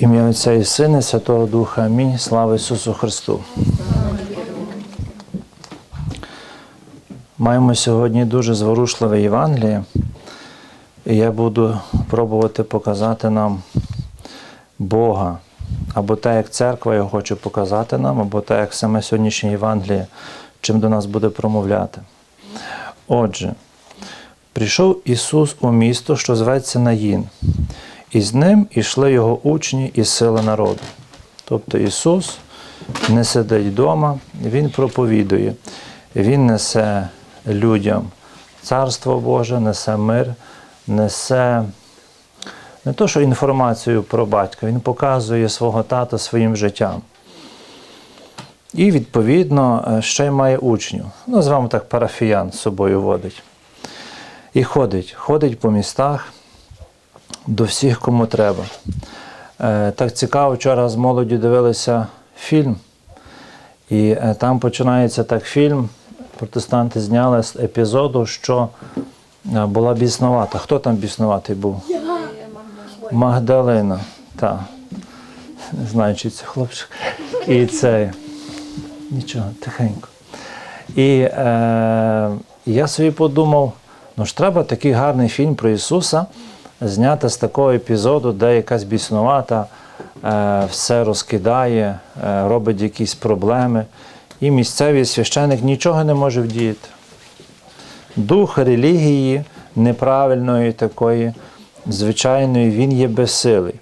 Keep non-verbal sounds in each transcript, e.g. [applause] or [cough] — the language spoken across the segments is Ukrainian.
Ім'я Отця і Сина, Святого Духа. Амінь. Слава Ісусу Христу. Маємо сьогодні дуже зворушливе Євангеліє, і я буду пробувати показати нам Бога, або те, як церква його хоче показати нам, або те, як саме сьогоднішнє Євангеліє, чим до нас буде промовляти. Отже, прийшов Ісус у місто, що зветься Наїн, і з ним ішли його учні і сили народу. Тобто Ісус не сидить вдома, Він проповідує, Він несе людям Царство Боже, несе мир, несе не то, що інформацію про батька, Він показує свого тата своїм життям. І, відповідно, ще й має учнів. Назвемо так парафіян з собою водить. І ходить, ходить по містах до всіх, кому треба. Е, Так цікаво, вчора з молоді дивилися фільм, і е, там починається так фільм. Протестанти зняли з епізоду, що е, була біснувата. Хто там біснуватий був? Магдалина. Так. Не знаю, це хлопчик. І це. Нічого, тихенько. І е, я собі подумав, ну ж треба такий гарний фільм про Ісуса зняти з такого епізоду, де якась біснувата е, все розкидає, е, робить якісь проблеми, і місцевий священик нічого не може вдіяти. Дух релігії неправильної такої, звичайної, він є безсилий.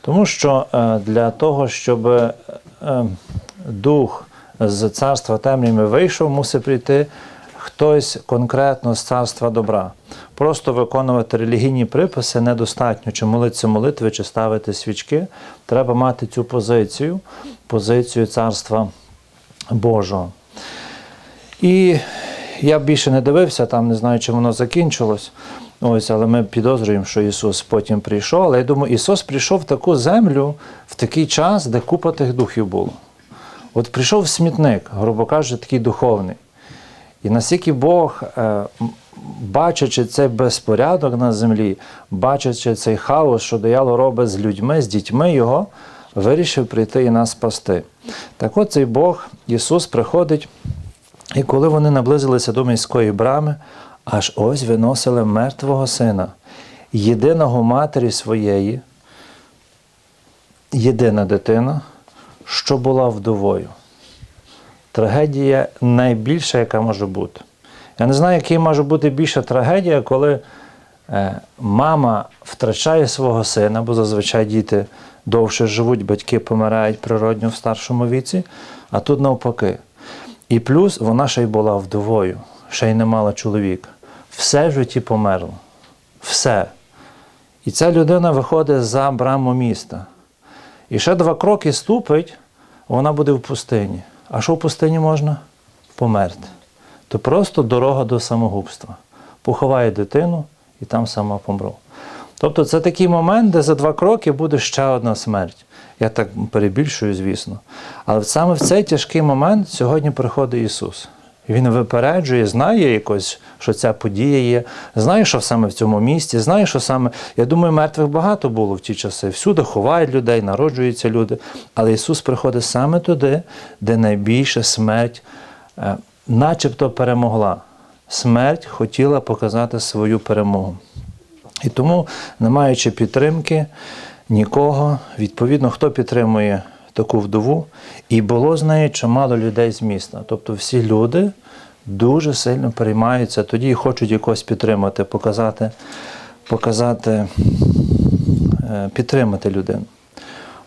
Тому що е, для того, щоб дух з царства темряви вийшов, мусить прийти хтось конкретно з царства добра. Просто виконувати релігійні приписи недостатньо, чи молитися молитви, чи ставити свічки. Треба мати цю позицію, позицію царства Божого. І я більше не дивився, там не знаю, чим воно закінчилось. Ось, але ми підозрюємо, що Ісус потім прийшов. Але я думаю, Ісус прийшов в таку землю в такий час, де купа тих духів було. От прийшов смітник, грубо кажучи, такий духовний. І наскільки Бог, е, бачачи цей безпорядок на землі, бачачи цей хаос, що диявол робить з людьми, з дітьми його, вирішив прийти і нас спасти. Так от цей Бог, Ісус, приходить, і коли вони наблизилися до міської брами, аж ось виносили мертвого сина, єдиного матері своєї, єдина дитина, що була вдовою. Трагедія найбільша, яка може бути. Я не знаю, яка може бути більша трагедія, коли е, мама втрачає свого сина, бо зазвичай діти довше живуть, батьки помирають природньо в старшому віці, а тут навпаки. І плюс вона ще й була вдовою, ще й не мала чоловіка. Все в житті померло. Все. І ця людина виходить за браму міста. І ще два кроки ступить, вона буде в пустині. А що в пустині можна? Померти. То просто дорога до самогубства. Поховає дитину і там сама помру. Тобто це такий момент, де за два кроки буде ще одна смерть. Я так перебільшую, звісно. Але саме в цей тяжкий момент сьогодні приходить Ісус. Він випереджує, знає якось, що ця подія є, знає, що саме в цьому місті, знає, що саме. Я думаю, мертвих багато було в ті часи. Всюди ховають людей, народжуються люди. Але Ісус приходить саме туди, де найбільша смерть, е, начебто перемогла. Смерть хотіла показати свою перемогу. І тому, не маючи підтримки нікого, відповідно, хто підтримує таку вдову, і було з нею чимало людей з міста. Тобто всі люди дуже сильно переймаються, тоді і хочуть якось підтримати, показати, показати, е, підтримати людину.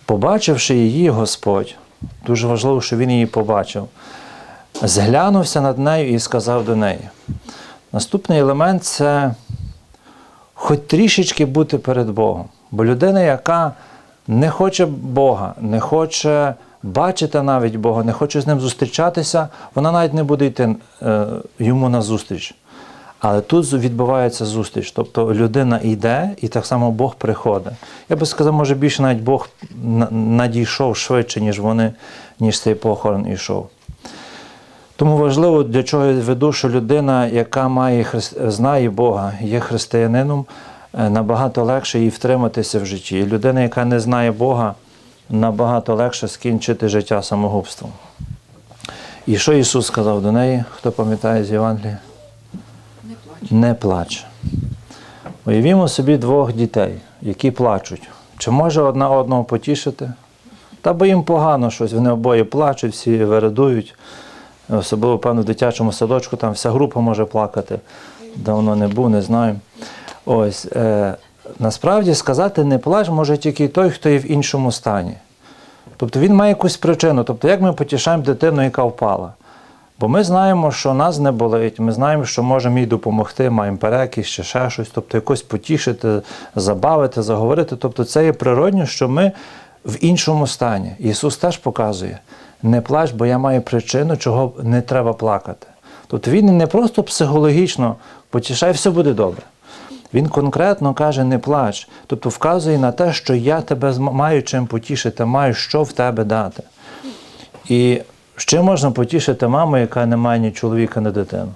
Побачивши її, Господь, дуже важливо, що він її побачив, зглянувся над нею і сказав до неї. Наступний елемент це хоч трішечки бути перед Богом. Бо людина, яка не хоче Бога, не хоче бачити навіть Бога, не хоче з ним зустрічатися, вона навіть не буде йти е, йому на зустріч. Але тут відбувається зустріч. Тобто людина йде і так само Бог приходить. Я би сказав, може більше навіть Бог надійшов швидше, ніж вони, ніж цей похорон йшов. Тому важливо, для чого я веду, що людина, яка має знає Бога, є християнином, набагато легше їй втриматися в житті. І людина, яка не знає Бога, набагато легше скінчити життя самогубством. І що Ісус сказав до неї, хто пам'ятає з Євангелія? Не плач. Не плач. Уявімо собі двох дітей, які плачуть. Чи може одна одного потішити? Та бо їм погано щось, вони обоє плачуть, всі вередують. Особливо, певно, в дитячому садочку там вся група може плакати. Давно не був, не знаю. Ось, е, насправді сказати не плач може тільки той, хто є в іншому стані. Тобто він має якусь причину. Тобто, як ми потішаємо дитину, яка впала? Бо ми знаємо, що нас не болить, ми знаємо, що можемо їй допомогти, маємо перекіс чи ще щось, тобто якось потішити, забавити, заговорити. Тобто це є природньо, що ми в іншому стані. Ісус теж показує: не плач, бо я маю причину, чого не треба плакати. Тобто Він не просто психологічно потішай, все буде добре. Він конкретно каже, не плач, тобто вказує на те, що я тебе маю чим потішити, маю що в тебе дати. І ще можна потішити маму, яка не має ні чоловіка, ні дитину.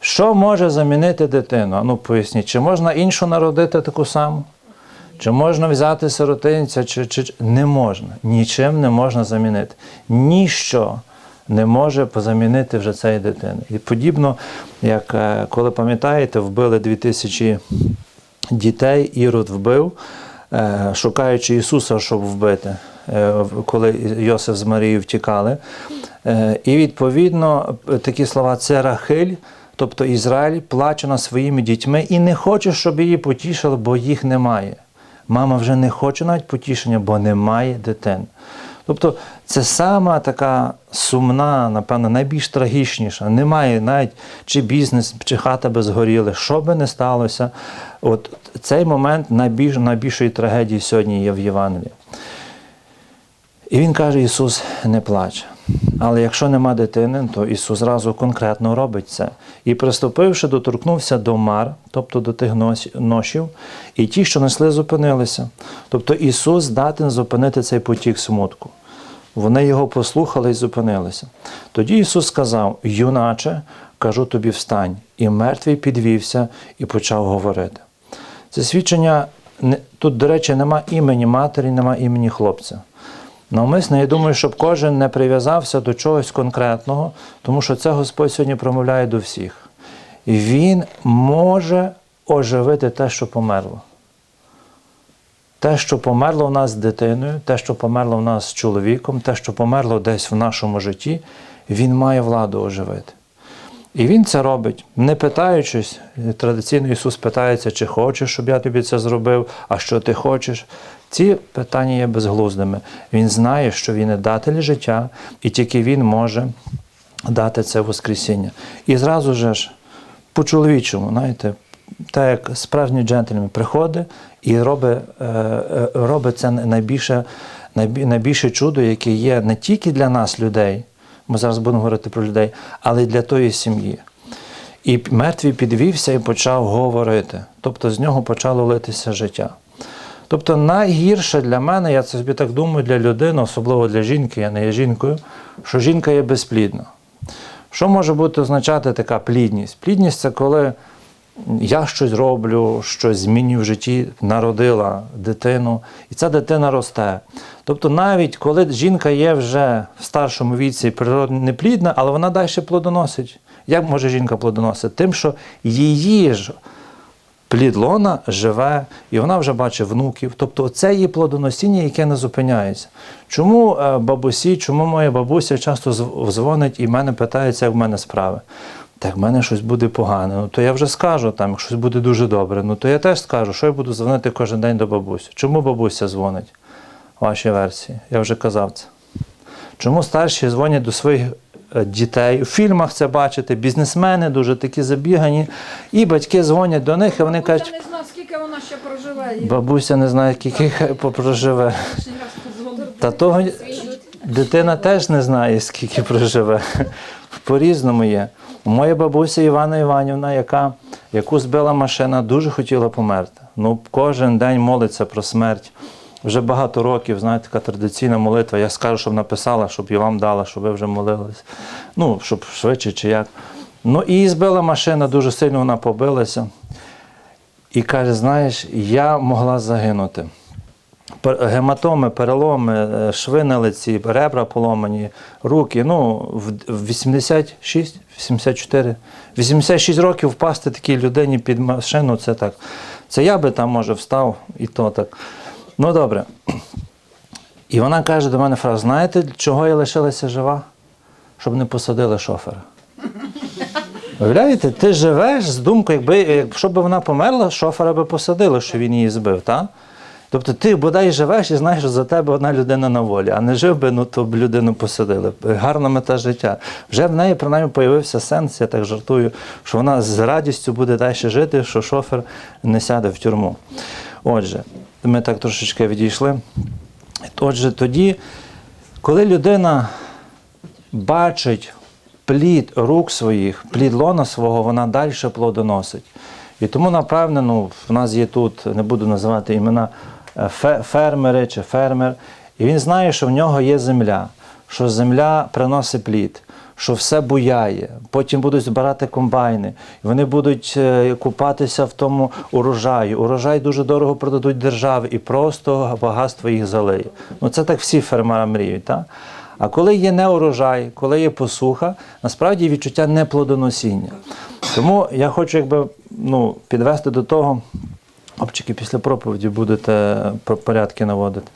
Що може замінити дитину? Ну поясніть, чи можна іншу народити таку саму? Чи можна взяти сиротинця, чи, чи чи- не можна. Нічим не можна замінити. Ніщо не може позамінити вже цієї дитини. І подібно, як е, коли пам'ятаєте, вбили 2000 дітей, Ірод вбив, е, шукаючи Ісуса, щоб вбити, е, коли Йосиф з Марією втікали. І відповідно такі слова це Рахиль, тобто Ізраїль, плаче над своїми дітьми і не хоче, щоб її потішили, бо їх немає. Мама вже не хоче навіть потішення, бо немає дитин. Тобто це сама така сумна, напевно, найбільш трагічніша. Немає навіть чи бізнес, чи хата би згоріли, що би не сталося. От цей момент найбільш, найбільшої трагедії сьогодні є в Євангелії. І він каже: Ісус, не плач. Але якщо нема дитини, то Ісус зразу конкретно робить це. І приступивши, доторкнувся до мар, тобто до тих ношів, і ті, що несли, зупинилися. Тобто Ісус здатен зупинити цей потік смутку. Вони його послухали і зупинилися. Тоді Ісус сказав: Юначе, кажу тобі, встань. І мертвий підвівся і почав говорити. Це свідчення тут, до речі, нема імені матері, нема імені хлопця. Навмисно, я думаю, щоб кожен не прив'язався до чогось конкретного, тому що це Господь сьогодні промовляє до всіх. Він може оживити те, що померло. Те, що померло в нас з дитиною, те, що померло в нас з чоловіком, те, що померло десь в нашому житті, Він має владу оживити. І він це робить, не питаючись, традиційно Ісус питається, чи хочеш, щоб я тобі це зробив, а що ти хочеш. Ці питання є безглуздими. Він знає, що він є датель життя, і тільки Він може дати це Воскресіння. І зразу же ж, по-чоловічому, знаєте, так як справжній джентльмен приходить і робить, е, е, робить це найбільше, найбільше чудо, яке є не тільки для нас, людей, ми зараз будемо говорити про людей, але й для тої сім'ї. І мертвий підвівся і почав говорити. Тобто з нього почало литися життя. Тобто найгірше для мене, я це собі так думаю, для людини, особливо для жінки, я не є жінкою, що жінка є безплідна. Що може бути означати така плідність? Плідність це коли я щось роблю, щось змінюю в житті, народила дитину, і ця дитина росте. Тобто, навіть коли жінка є вже в старшому віці природно неплідна, але вона далі плодоносить. Як може жінка плодоносити? Тим, що її ж плід лона живе, і вона вже бачить внуків. Тобто це її плодоносіння, яке не зупиняється. Чому е, бабусі, чому моя бабуся часто дзвонить і мене питається, як в мене справи? Так, в мене щось буде погане. Ну то я вже скажу, там, якщо щось буде дуже добре. Ну то я теж скажу, що я буду дзвонити кожен день до бабусі. Чому бабуся дзвонить? Ваші версії. Я вже казав це. Чому старші дзвонять до своїх дітей? У фільмах це бачите, бізнесмени дуже такі забігані, і батьки дзвонять до них, і вони Я кажуть, не знаю, скільки вона ще проживе. Бабуся не знає, скільки [laughs] проживе. Та того дитина теж не знає, скільки проживе. [laughs] По-різному є. Моя бабуся Івана Іванівна, яка, яку збила машина, дуже хотіла померти. Ну, кожен день молиться про смерть. Вже багато років, знаєте, така традиційна молитва. Я скажу, щоб написала, щоб і вам дала, щоб ви вже молились. Ну, щоб швидше чи як. Ну, і збила машина, дуже сильно вона побилася. І каже: знаєш, я могла загинути. гематоми, переломи, е, шви на лиці, ребра поломані, руки. Ну, в 86, 84, 86 років впасти такій людині під машину, це так. Це я би там, може, встав і то так. Ну, добре. І вона каже до мене фразу: знаєте, чого я лишилася жива? Щоб не посадили шофера. Виявляєте, ти живеш з думкою, якби, якщо б вона померла, шофера би посадили, що він її збив, так? Тобто ти бодай живеш і знаєш, що за тебе одна людина на волі, а не жив би, ну то б людину посадили. Гарна мета життя. Вже в неї принаймні появився сенс, я так жартую, що вона з радістю буде далі жити, що шофер не сяде в тюрму. Отже, ми так трошечки відійшли. Отже, тоді, коли людина бачить плід рук своїх, плід лона свого, вона далі плодоносить. І тому, напевне, ну, в нас є тут, не буду називати імена, е, фермери чи фермер, і він знає, що в нього є земля, що земля приносить плід, що все буяє. Потім будуть збирати комбайни, вони будуть е, купатися в тому урожаї. Урожай дуже дорого продадуть державі і просто багатство їх залиє. Ну, це так всі фермери мріють. Так? А коли є неурожай, коли є посуха, насправді відчуття неплодоносіння. Тому я хочу якби, ну, підвести до того, хлопчики, після проповіді будете порядки наводити.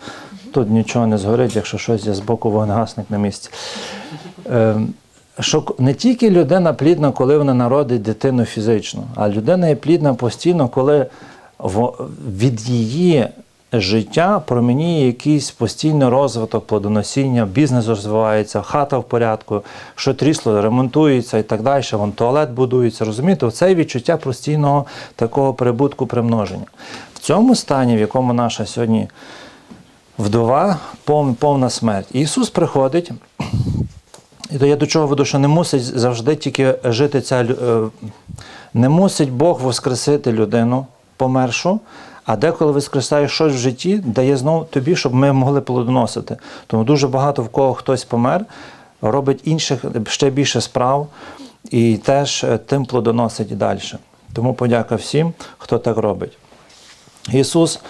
Тут нічого не згорить, якщо щось є збоку вогнегасник на місці. Що не тільки людина плідна, коли вона народить дитину фізично, а людина є плідна постійно, коли від її життя промініє якийсь постійний розвиток, плодоносіння, бізнес розвивається, хата в порядку, що трісло ремонтується і так далі, вон туалет будується. Розумієте, це відчуття постійного такого прибутку примноження. В цьому стані, в якому наша сьогодні вдова, повна смерть. Ісус приходить. І то я до чого веду, що не мусить завжди тільки жити ця е, не мусить Бог воскресити людину помершу, а деколи воскресає щось в житті, дає знову тобі, щоб ми могли плодоносити. Тому дуже багато в кого хтось помер, робить інших ще більше справ і теж е, тим плодоносить далі. Тому подяка всім, хто так робить. Ісус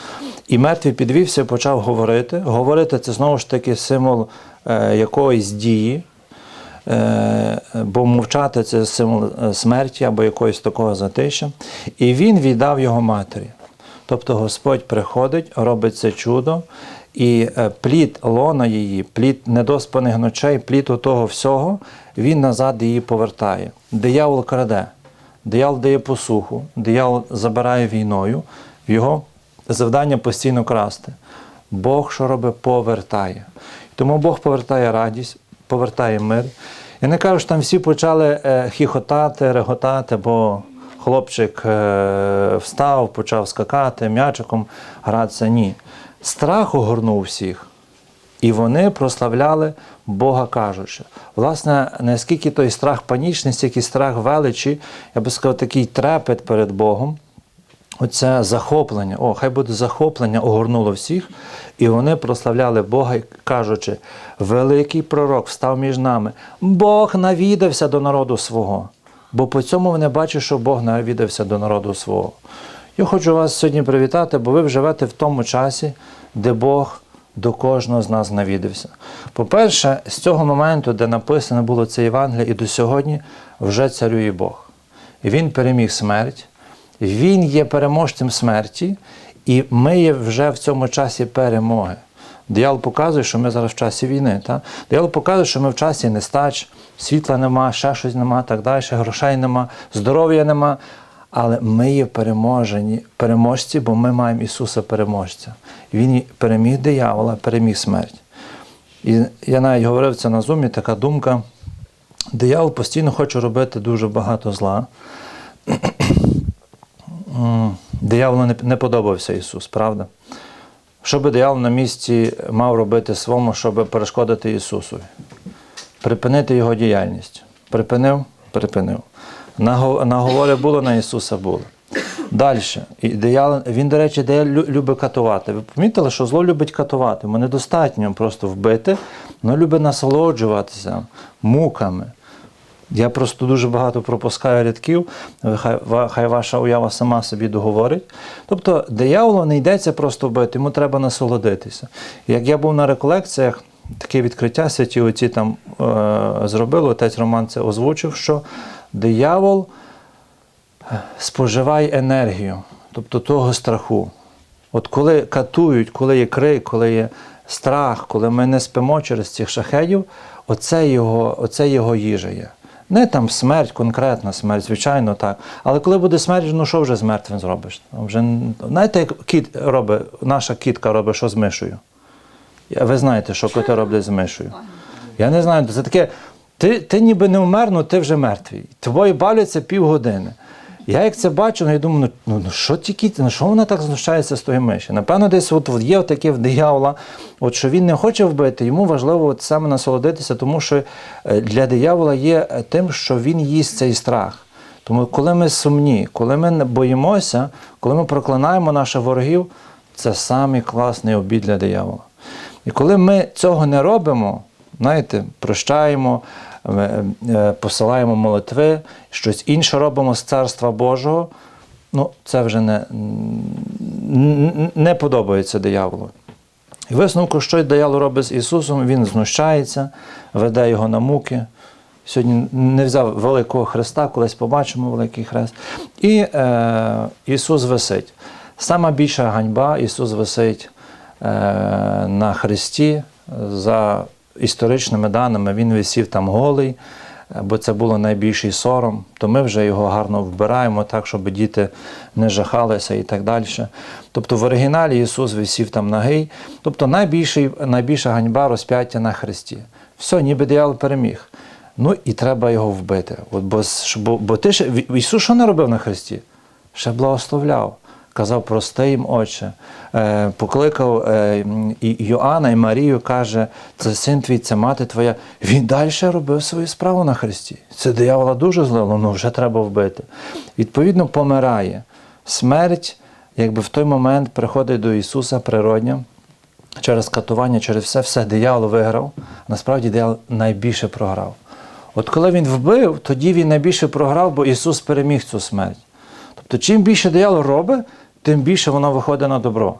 і мертвий підвівся, почав говорити. Говорити це знову ж таки символ е, якоїсь дії, бо мовчати це символ е, смерті або якогось такого затища. І він віддав його матері. Тобто Господь приходить, робить це чудо, і е, плід лона її, плід недоспаних ночей, плід того всього, він назад її повертає. Диявол краде. Диявол дає посуху, диявол забирає війною, його завдання постійно красти. Бог, що робить, повертає. Тому Бог повертає радість, повертає мир. Я не кажу, що там всі почали е, хіхотати, реготати, бо хлопчик е, встав, почав скакати, м'ячиком гратися. Ні. Страх огорнув всіх. І вони прославляли Бога кажучи. Власне, наскільки той страх панічний, стільки страх величі, я би сказав, такий трепет перед Богом, оце захоплення, о, хай буде захоплення, огорнуло всіх, і вони прославляли Бога, кажучи, великий пророк встав між нами. Бог навідався до народу свого. Бо по цьому вони бачать, що Бог навідався до народу свого. Я хочу вас сьогодні привітати, бо ви живете в тому часі, де Бог до кожного з нас навідався. По-перше, з цього моменту, де написано було це Євангеліє, і до сьогодні вже царює Бог. І Він переміг смерть, Він є переможцем смерті, і ми є вже в цьому часі перемоги. Диявол показує, що ми зараз в часі війни. Та? Диявол показує, що ми в часі нестач, світла нема, ще щось нема, так далі, грошей нема, здоров'я нема. Але ми є переможені, переможці, бо ми маємо Ісуса переможця. Він переміг диявола, переміг смерть. І я навіть говорив це на зумі, така думка. Диявол постійно хоче робити дуже багато зла. Дияволу не, подобався Ісус, правда? Що би диявол на місці мав робити своєму, щоб перешкодити Ісусові? Припинити Його діяльність. Припинив? Припинив. Наго- Наговори було на Ісуса було. Далі. Диявол, він, до речі, де любить катувати. Ви помітили, що зло любить катувати. Йому недостатньо просто вбити, але любить насолоджуватися муками. Я просто дуже багато пропускаю рядків, хай, хай ваша уява сама собі договорить. Тобто дияволу не йдеться просто вбити, йому треба насолодитися. Як я був на реколекціях, таке відкриття святі отці там е, зробили, отець Роман це озвучив, що диявол споживає енергію, тобто того страху. От коли катують, коли є крик, коли є страх, коли ми не спимо через цих шахедів, оце його, оце його їжа є. Не там смерть, конкретна смерть, звичайно, так. Але коли буде смерть, ну що вже з мертвим зробиш? Вже, знаєте, як кіт робить, наша кітка робить, що з мишею? Ви знаєте, що коти роблять з мишею. Я не знаю, це таке. Ти, ти ніби не вмер, але ти вже мертвий. Твої бавляться півгодини. Я як це бачу, ну, я думаю, ну, ну, ну що ті кіти, ну що вона так знущається з тої миші? Напевно, десь от, є таке в диявола, от що він не хоче вбити, йому важливо от саме насолодитися, тому що е, для диявола є е, тим, що він їсть цей страх. Тому коли ми сумні, коли ми не боїмося, коли ми проклинаємо наших ворогів, це самий класний обід для диявола. І коли ми цього не робимо, знаєте, прощаємо, посилаємо молитви, щось інше робимо з Царства Божого, ну це вже не, не подобається дияволу. І висновку, що диявол робить з Ісусом, він знущається, веде його на муки. Сьогодні не взяв великого хреста, колись побачимо великий хрест. І е, Ісус висить. Сама більша ганьба Ісус висить е, на хресті. За історичними даними, Він висів там голий, бо це було найбільший сором. То ми вже його гарно вбираємо так, щоб діти не жахалися і так далі. Тобто в оригіналі Ісус висів там нагий. Тобто найбільший, найбільша ганьба розп'яття на хресті. Все, ніби диявол переміг. Ну і треба його вбити. От бо, бо, бо ти ще Ісус що не робив на хресті? Ще благословляв. Казав, прости їм, Отче. Е, покликав е, і Йоанна і Марію, каже, це син твій, це мати твоя. Він далі робив свою справу на хресті. Це диявола дуже злило, ну вже треба вбити. Відповідно, помирає. Смерть, якби в той момент приходить до Ісуса природня, через катування, через все, все диявол виграв. Насправді диявол найбільше програв. От коли він вбив, тоді він найбільше програв, бо Ісус переміг цю смерть. Тобто, чим більше диявол робить, тим більше воно виходить на добро.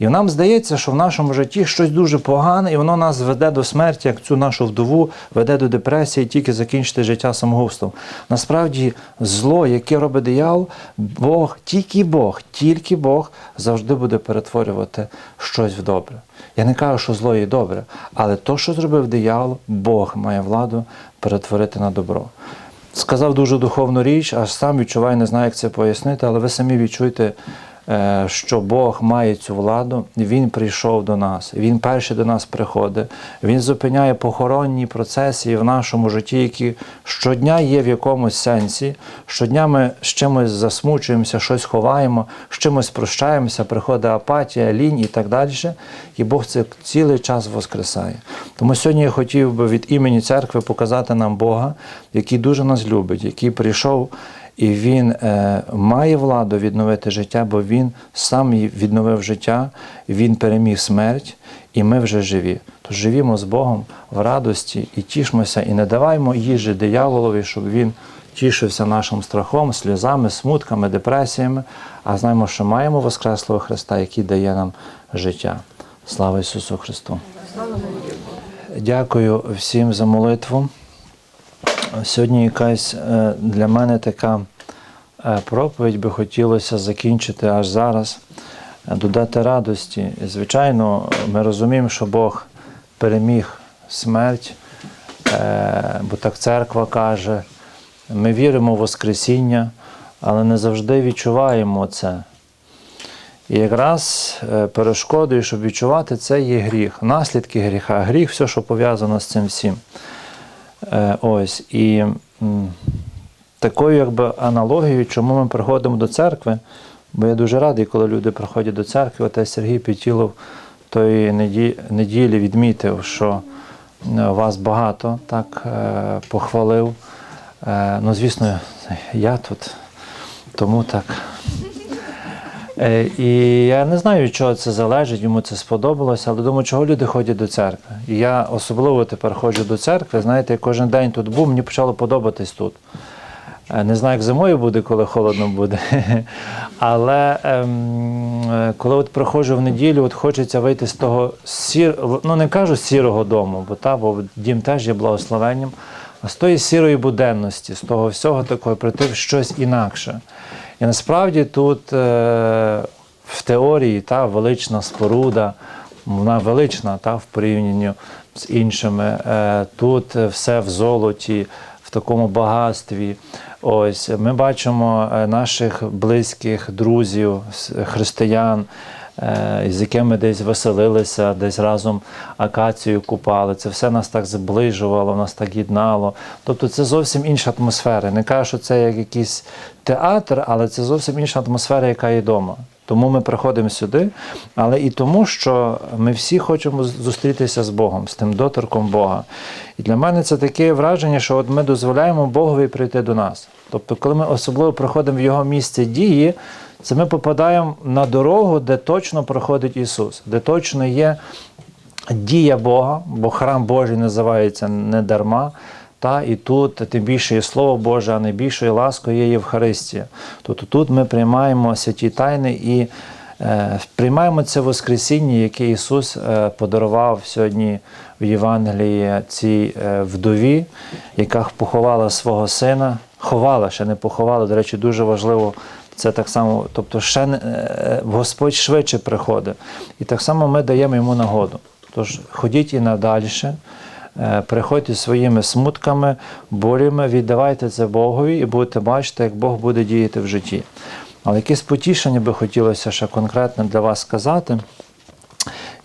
І нам здається, що в нашому житті щось дуже погане, і воно нас веде до смерті, як цю нашу вдову веде до депресії, тільки закінчити життя самогубством. Насправді, зло, яке робить диявол, Бог, тільки Бог, тільки Бог завжди буде перетворювати щось в добре. Я не кажу, що зло є добре, але то, що зробив диявол, Бог має владу перетворити на добро. Сказав дуже духовну річ, аж сам відчуваю, не знаю, як це пояснити, але ви самі відчуєте, е, що Бог має цю владу, Він прийшов до нас. Він перший до нас приходить. Він зупиняє похоронні процеси в нашому житті, які щодня є в якомусь сенсі. Щодня ми з чимось засмучуємося, щось ховаємо, з чимось прощаємося, приходить апатія, лінь і так далі. І Бог це цілий час воскресає. Тому сьогодні я хотів би від імені церкви показати нам Бога, який дуже нас любить, який прийшов. І він е, має владу відновити життя, бо він сам відновив життя, він переміг смерть, і ми вже живі. Тож живімо з Богом в радості і тішмося, і не даваймо їжі дияволові, щоб він тішився нашим страхом, сльозами, смутками, депресіями, а знаємо, що маємо Воскреслого Христа, який дає нам життя. Слава Ісусу Христу! Дякую всім за молитву. Сьогодні якась е, для мене така проповідь би хотілося закінчити аж зараз, е, додати радості. Звичайно, ми розуміємо, що Бог переміг смерть, е, бо так церква каже. Ми віримо в Воскресіння, але не завжди відчуваємо це. І якраз е, перешкодою, щоб відчувати, це є гріх. Наслідки гріха, гріх, все, що пов'язано з цим всім. Е, Ось. І такою якби аналогією, чому ми приходимо до церкви, бо я дуже радий, коли люди приходять до церкви, отець Сергій Петілов тої неді- неділі відмітив, що е, вас багато так е, похвалив. Е, Ну, звісно, я тут, тому так. І я не знаю, від чого це залежить, йому це сподобалося, але думаю, чого люди ходять до церкви. І я особливо тепер ходжу до церкви. Знаєте, я кожен день тут був, мені почало подобатись тут. Е, Не знаю, як зимою буде, коли холодно буде. [laughs] Але ем, е, коли от приходжу в неділю, от хочеться вийти з того сір, ну не кажу сірого дому, бо та, бо дім теж є благословенням, а з тої сірої буденності, з того всього такого прийти в щось інакше. І насправді тут е, в теорії та велична споруда, вона велична та, в порівнянні з іншими. Е, тут все в золоті, в такому багатстві. Ось ми бачимо е, наших близьких друзів, християн, е, з якими десь веселилися, десь разом акацію купали. Це все нас так зближувало, нас так єднало. Тобто це зовсім інша атмосфера. Не кажу, що це як якийсь театр, але це зовсім інша атмосфера, яка є вдома. Тому ми приходимо сюди, але і тому, що ми всі хочемо зустрітися з Богом, з тим доторком Бога. І для мене це таке враження, що от ми дозволяємо Богові прийти до нас. Тобто, коли ми особливо приходимо в Його місце дії, це ми попадаємо на дорогу, де точно проходить Ісус, де точно є дія Бога, бо храм Божий називається не дарма. Та, і тут тим більше є Слово Боже, а найбільшою ласкою є Євхаристія. Тобто тут ми приймаємо святі тайни і е, приймаємо це Воскресіння, яке Ісус е, подарував сьогодні в Євангелії цій е, вдові, яка поховала свого сина, ховала, ще не поховала. До речі, дуже важливо. Це так само, тобто ще е, Господь швидше приходить. І так само ми даємо йому нагоду. Тож ходіть і надальше. Е, Приходьте своїми смутками, болями, віддавайте це Богові і будете бачити, як Бог буде діяти в житті. Але якесь потішення би хотілося ще конкретно для вас сказати.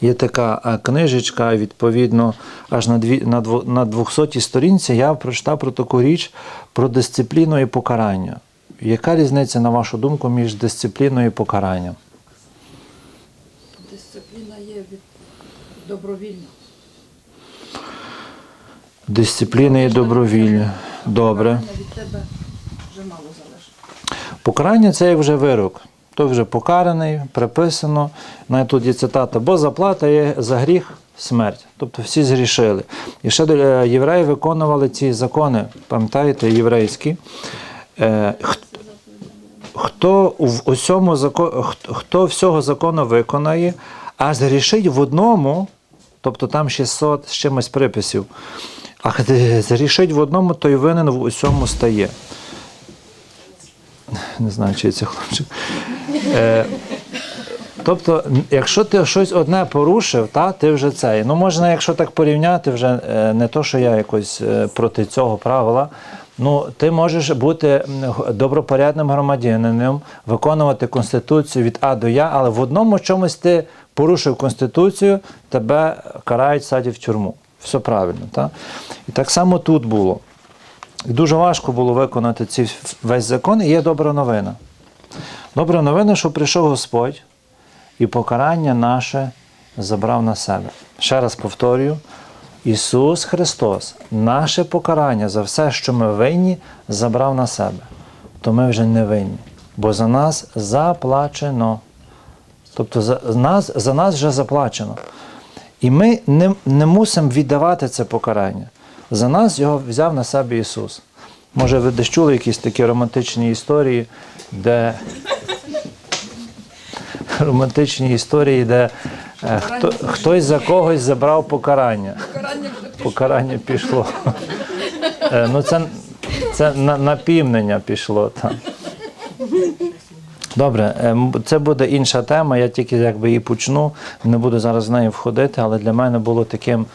Є така е, книжечка, відповідно, аж на, дві, на, дво, на 200 сторінці я прочитав про таку річ про дисципліну і покарання. Яка різниця, на вашу думку, між дисципліною і покаранням? Дисципліна є від добровільно. Дисципліна і добровільня. Добре. Покарання це вже вирок. Той вже покараний, приписано. Навіть тут є цитата, бо заплата є за гріх смерть. Тобто всі згрішили. І ще е, євреї виконували ці закони, пам'ятаєте, єврейські. Е, Хто в усьому зако- хто- всього закону виконає, а згрішить в одному, тобто там 600 з чимось приписів, а хто в одному, той винен в усьому стає. Не знаю, чи це хлопчик. Е, тобто, якщо ти щось одне порушив, та, ти вже цей. Ну, можна, якщо так порівняти, вже е, не то, що я якось е, проти цього правила. Ну, ти можеш бути добропорядним громадянином, виконувати Конституцію від А до Я, але в одному чомусь ти порушив Конституцію, тебе карають, садять в тюрму. Все правильно. Та? І так само тут було. Дуже важко було виконати ці весь закон, і є добра новина. Добра новина, що прийшов Господь і покарання наше забрав на себе. Ще раз повторюю: Ісус Христос, наше покарання за все, що ми винні, забрав на себе. То ми вже не винні, бо за нас заплачено. Тобто за нас, за нас вже заплачено. І ми не, не мусимо віддавати це покарання. За нас його взяв на себе Ісус. Може, ви десь чули якісь такі романтичні історії, де романтичні історії, де е, хто, хтось за когось забрав покарання. Покарання пішло. Е, Ну, це, це на, напівнення пішло. Так. Добре, е, це буде інша тема. Я тільки якби її почну, не буду зараз в неї входити, але для мене було таким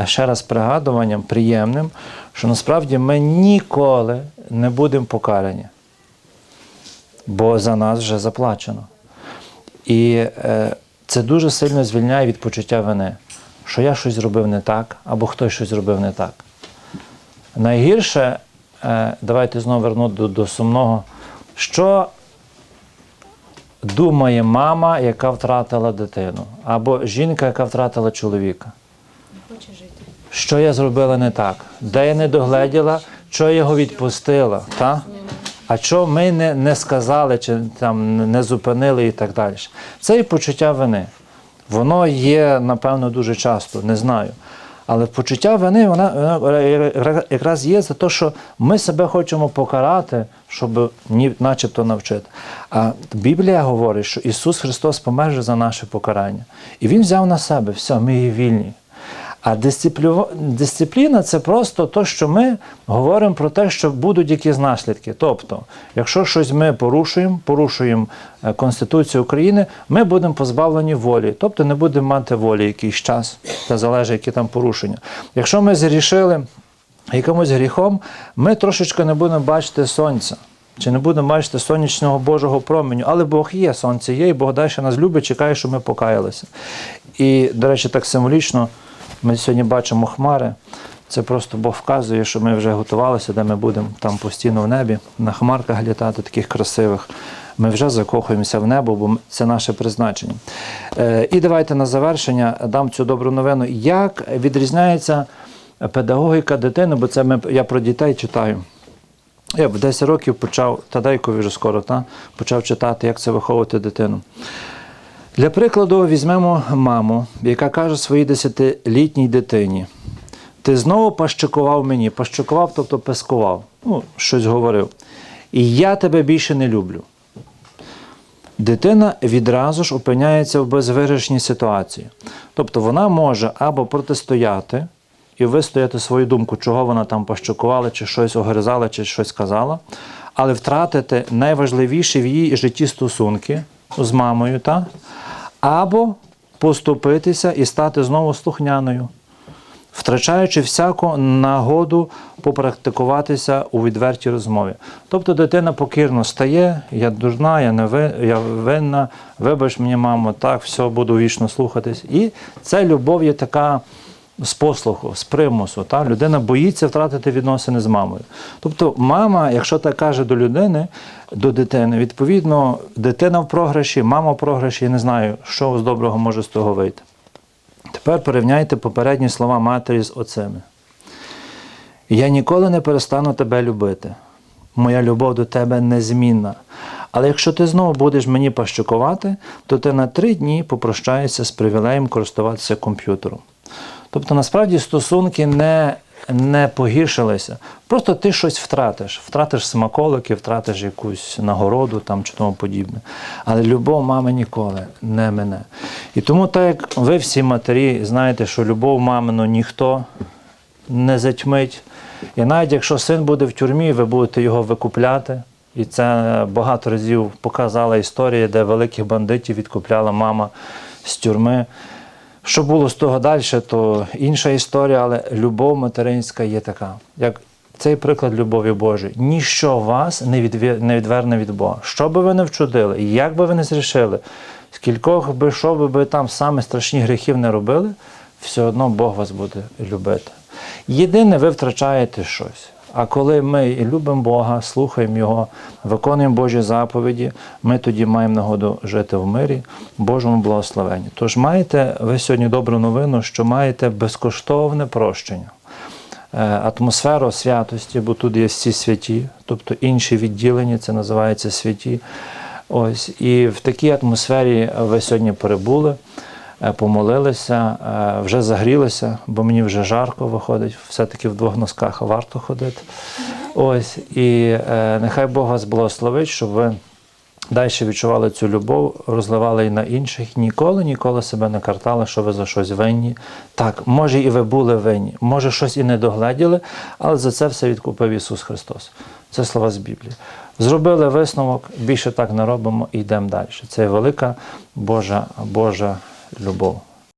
е, ще раз пригадуванням приємним, що насправді ми ніколи не будемо покарані, бо за нас вже заплачено. І е, це дуже сильно звільняє від почуття вини, що я щось зробив не так, або хтось щось зробив не так. Найгірше, е, давайте знову верну до, до сумного, що думає мама, яка втратила дитину, або жінка, яка втратила чоловіка. Хоче жити. Що я зробила не так? Де я не догледіла, що я його відпустила? Та? А що ми не, не сказали, чи там не зупинили і так далі. Це і почуття вини. Воно є, напевно, дуже часто, не знаю. Але почуття вини вона, вона якраз є за те, що ми себе хочемо покарати, щоб начебто навчити. А Біблія говорить, що Ісус Христос помер за наше покарання. І Він взяв на себе, все, ми є вільні. А дисциплю... дисципліна це просто те, що ми говоримо про те, що будуть якісь наслідки. Тобто, якщо щось ми порушуємо, порушуємо е, Конституцію України, ми будемо позбавлені волі, тобто не будемо мати волі якийсь час, це залежить, які там порушення. Якщо ми зрішили якимось гріхом, ми трошечки не будемо бачити сонця. Чи не будемо бачити сонячного Божого променю, але Бог є, сонце є, і Бог далі нас любить, чекає, щоб ми покаялися. І, до речі, так символічно. Ми сьогодні бачимо хмари. Це просто Бог вказує, що ми вже готувалися, де ми будемо там постійно в небі, на хмарках літати, таких красивих. Ми вже закохуємося в небо, бо це наше призначення. Е, і давайте на завершення дам цю добру новину. Як відрізняється педагогіка дитини, бо це ми, я про дітей читаю. Я в 10 років почав, Тадейкові вже скоро, та, почав читати, як це виховувати дитину. Для прикладу, візьмемо маму, яка каже своїй десятилітній дитині: ти знову пащикував мені, пащикував, тобто пескував, ну, щось говорив. І я тебе більше не люблю. Дитина відразу ж опиняється в безвирішеній ситуації. Тобто вона може або протистояти і вистояти свою думку, чого вона там пощукувала, чи щось огризала, чи щось сказала, але втратити найважливіші в її житті стосунки з мамою, та? Або поступитися і стати знову слухняною, втрачаючи всяку нагоду попрактикуватися у відвертій розмові. Тобто дитина покірно стає, я дурна, я не ви, я винна, вибач мені, мамо, так, все, буду вічно слухатись. І це любов є така з послуху, з примусу. Та? Людина боїться втратити відносини з мамою. Тобто, мама, якщо так каже до людини, до дитини, відповідно, дитина в програші, мама в програші, я не знаю, що з доброго може з того вийти. Тепер порівняйте попередні слова матері з оцими. Я ніколи не перестану тебе любити. Моя любов до тебе незмінна. Але якщо ти знову будеш мені пащукувати, то ти на три дні попрощаєшся з привілеєм користуватися комп'ютером. Тобто, насправді стосунки не, не погіршилися. Просто ти щось втратиш. Втратиш смаколики, втратиш якусь нагороду там, чи тому подібне. Але любов мами ніколи не мене. І тому, так як ви всі матері знаєте, що любов мамину ніхто не затьмить. І навіть якщо син буде в тюрмі, ви будете його викупляти. І це багато разів показала історія, де великих бандитів відкупляла мама з тюрми. Що було з того далі, то інша історія, але любов материнська є така. Як цей приклад любові Божої. Ніщо вас не, відверне від Бога. Що би ви не вчудили, як би ви не зрішили, скількох би, що би ви там саме страшні гріхів не робили, все одно Бог вас буде любити. Єдине, ви втрачаєте щось. А коли ми любимо Бога, слухаємо Його, виконуємо Божі заповіді, ми тоді маємо нагоду жити в мирі, Божому благословенні. Тож маєте ви сьогодні добру новину, що маєте безкоштовне прощення, Е, атмосферу святості, бо тут є всі святі, тобто інші відділення, це називається святі. Ось, і в такій атмосфері ви сьогодні перебули, помолилися, е, вже загрілися, бо мені вже жарко виходить, все-таки в двох носках варто ходити. Ось, і е, нехай Бог вас благословить, щоб ви далі відчували цю любов, розливали і на інших. Ніколи, ніколи себе не картали, що ви за щось винні. Так, може, і ви були винні, може, щось і не догледіли, але за це все відкупив Ісус Христос. Це слова з Біблії. Зробили висновок, більше так не робимо і йдемо далі. Це велика Божа, Божа любов.